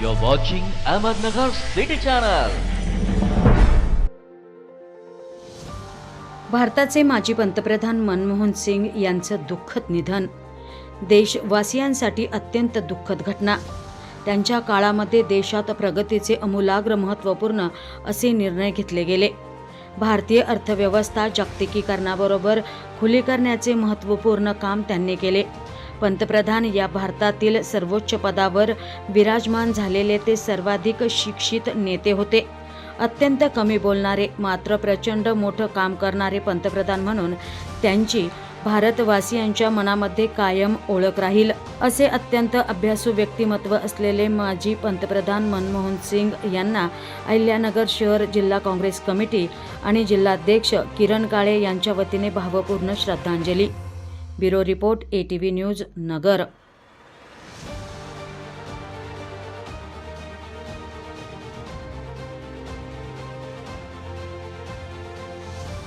You're watching Ahmednagar City Channel. भारताचे माजी पंतप्रधान मनमोहन सिंग यांचं दुःखद निधन. देशवासियांसाठी अत्यंत दुःखद घटना. त्यांच्या काळामध्ये देशात प्रगतीचे अमूलाग्र महत्त्वपूर्ण असे निर्णय घेतले गेले. भारतीय अर्थव्यवस्था जागतिकीकरणाबरोबर खुली करण्याचे महत्त्वपूर्ण काम त्यांनी केले. पंतप्रधान या भारतातील सर्वोच्च पदावर विराजमान झालेले ते सर्वाधिक शिक्षित नेते होते. अत्यंत कमी बोलणारे मात्र प्रचंड मोठं काम करणारे पंतप्रधान म्हणून त्यांची भारतवासियांच्या मनामध्ये कायम ओळख राहील असे अत्यंत अभ्यासू व्यक्तिमत्व असलेले माजी पंतप्रधान मनमोहन सिंग यांना अहिल्यानगर शहर जिल्हा काँग्रेस कमिटी आणि जिल्हाध्यक्ष किरण काळे यांच्या वतीने भावपूर्ण श्रद्धांजली. Bureau report ATV news Nagar.